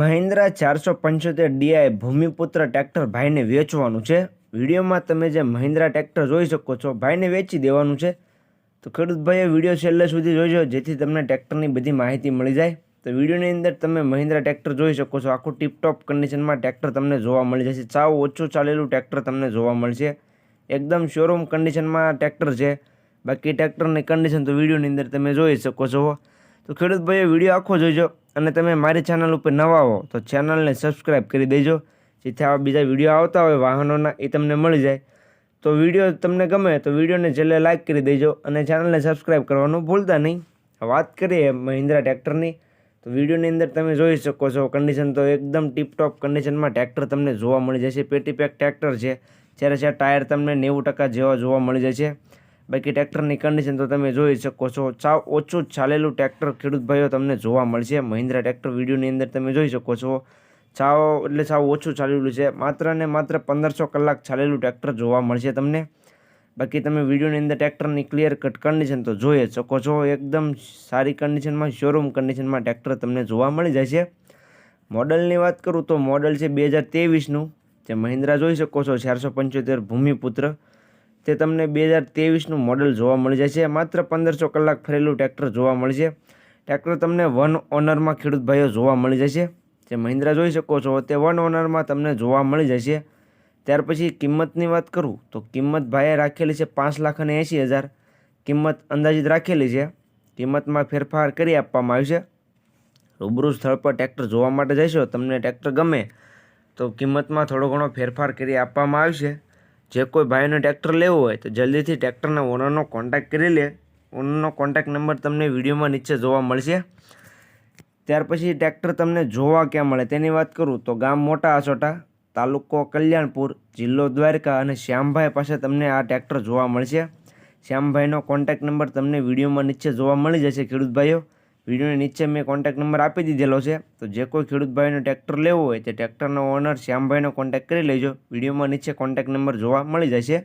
મહિન્દ્રા ચારસો પંચોતેર D I Bhumiputra tractor ભાઈને વેચવાનું છે. વિડીયોમાં તમે જે મહિન્દ્રા ટ્રેક્ટર જોઈ શકો છો, ભાઈને વેચી દેવાનું છે. તો ખેડૂત ભાઈએ વીડિયો છેલ્લે સુધી જોઈજો જેથી તમને ટ્રેક્ટરની બધી માહિતી મળી જાય. તો વિડીયોની અંદર તમે મહિન્દ્રા ટ્રેક્ટર જોઈ શકો છો. આખું ટીપટોપ કન્ડિશનમાં ટ્રેક્ટર તમને જોવા મળી જશે. સાવ ઓછું ચાલેલું ટ્રેક્ટર તમને જોવા મળશે. એકદમ શોરૂમ કન્ડિશનમાં ટ્રેક્ટર છે. બાકી ટ્રેક્ટરની કન્ડિશન તો વિડીયોની અંદર તમે જોઈ શકો છો. તો ખેડૂત ભાઈએ વીડિયો આખો જોઈજો અને તમે મારી ચેનલ ઉપર નવા હો તો ચેનલને સબસ્ક્રાઈબ કરી દેજો. જેથી આવા બીજા વીડિયો આવતા હોય વાહનોના, એ તમને મળી જાય. તો વીડિયો તમને ગમે તો વિડીયોને છેલ્લે લાઇક કરી દેજો અને ચેનલને સબસ્ક્રાઈબ કરવાનું ભૂલતા નહીં. વાત કરીએ મહિન્દ્રા ટ્રેક્ટરની. તો વિડીયોની અંદર તમે જોઈ શકો છો કન્ડિશન તો એકદમ ટીપટોપ કન્ડિશનમાં ટ્રેક્ટર તમને જોવા મળી જશે. પેટી પેક ટ્રેક્ટર છે. જ્યારે છે ટાયર તમને નેવું ટકા જેવા જોવા મળી જશે. બાકી ટ્રેક્ટરની કન્ડિશન તો તમે જોઈ શકો છો. સાવ ઓછું ચાલેલું ટ્રેક્ટર ખેડૂત ભાઈઓ તમને જોવા મળશે. મહિન્દ્રા ટ્રેક્ટર વિડીયોની અંદર તમે જોઈ શકો છો. સાવ એટલે સાવ ઓછું ચાલેલું છે. માત્ર ને માત્ર પંદરસો કલાક ચાલેલું ટ્રેક્ટર જોવા મળશે તમને. બાકી તમે વિડીયોની અંદર ટ્રેક્ટરની ક્લિયર કટ કન્ડિશન તો જોઈ શકો છો. એકદમ સારી કન્ડિશનમાં શોરૂમ કન્ડિશનમાં ટ્રેક્ટર તમને જોવા મળી જાય છે મોડલની વાત કરું તો મોડલ છે બે હજાર તેવીસનું જે મહિન્દ્રા જોઈ શકો છો, ચારસો પંચોતેર ભૂમિપુત્ર. તે તમને બે હજાર ત્રેવીસનું મોડલ જોવા મળી જશે માત્ર પંદરસો કલાક ફરેલું ટ્રેક્ટર જોવા મળશે ટ્રેક્ટર તમને વન ઓનરમાં ખેડૂત ભાઈઓ જોવા મળી જશે. જે મહિન્દ્રા જોઈ શકો છો, તે વન ઓનરમાં તમને જોવા મળી જશે. ત્યાર પછી કિંમતની વાત કરું, તો કિંમત ભાઈએ રાખેલી છે પાંચ લાખ અને એંશી હજાર. કિંમત અંદાજિત રાખેલી છે. કિંમતમાં ફેરફાર કરી આપવામાં આવશે રૂબરૂ સ્થળ પર ટ્રેક્ટર જોવા માટે જશો તમને ટ્રેક્ટર ગમે, તો કિંમતમાં થોડો ઘણો ફેરફાર કરી આપવામાં આવશે જે કોઈ ભાઈનો ટ્રેક્ટર લેવું હોય તો જલ્દીથી ટ્રેક્ટરના ઓનરનો કોન્ટેક્ટ કરી લે. ઓનરનો કોન્ટેક્ટ નંબર તમને વિડીયોમાં નીચે જોવા મળશે. ત્યાર પછી ટ્રેક્ટર તમને જોવા ક્યાં મળે તેની વાત કરું તો ગામ મોટા આસોટા, તાલુકો કલ્યાણપુર, જિલ્લો દ્વારકા અને શ્યામભાઈ પાસે તમને આ ટ્રેક્ટર જોવા મળશે. શ્યામભાઈનો કોન્ટેક્ટ નંબર તમને વિડીયોમાં નીચે જોવા મળી જશે, ખેડૂત ભાઈઓ. વિડીયોની નીચે મેં કોન્ટેક્ટ નંબર આપી દીધેલો છે. તો જે કોઈ ખેડૂત ભાઈનો ટ્રેક્ટર લેવો હોય તે ટ્રેક્ટરનો ઓનર શ્યામભાઈનો કોન્ટેક્ટ કરી લેજો. વિડીયોમાં નીચે કોન્ટેક્ટ નંબર જોવા મળી જશે.